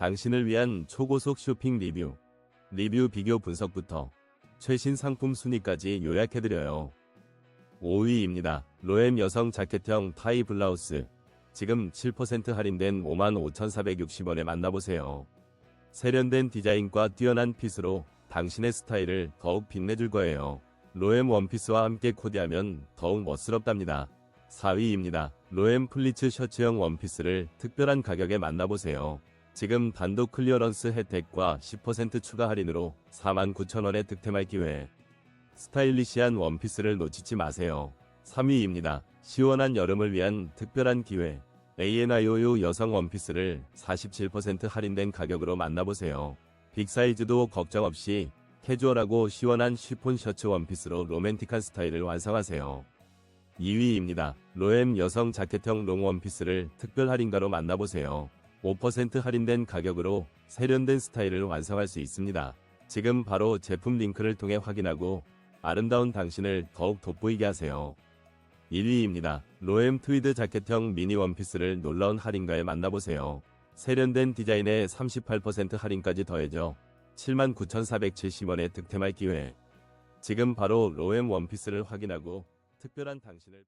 당신을 위한 초고속 쇼핑 리뷰, 리뷰 비교 분석부터 최신 상품 순위까지 요약해드려요. 5위입니다. 로엠 여성 자켓형 타이 블라우스. 지금 7% 할인된 55,460원에 만나보세요. 세련된 디자인과 뛰어난 핏으로 당신의 스타일을 더욱 빛내줄 거예요. 로엠 원피스와 함께 코디하면 더욱 멋스럽답니다. 4위입니다. 로엠 플리츠 셔츠형 원피스를 특별한 가격에 만나보세요. 지금 단독 클리어런스 혜택과 10% 추가 할인으로 49,000원에 득템할 기회. 스타일리시한 원피스를 놓치지 마세요. 3위입니다. 시원한 여름을 위한 특별한 기회. ANIOU 여성 원피스를 47% 할인된 가격으로 만나보세요. 빅사이즈도 걱정 없이 캐주얼하고 시원한 쉬폰 셔츠 원피스로 로맨틱한 스타일을 완성하세요. 2위입니다. 로엠 여성 자켓형 롱 원피스를 특별 할인가로 만나보세요. 5% 할인된 가격으로 세련된 스타일을 완성할 수 있습니다. 지금 바로 제품 링크를 통해 확인하고 아름다운 당신을 더욱 돋보이게 하세요. 1위입니다. 로엠 트위드 자켓형 미니 원피스를 놀라운 할인가에 만나보세요. 세련된 디자인에 38% 할인까지 더해져 79,470원에 득템할 기회. 지금 바로 로엠 원피스를 확인하고 특별한 당신을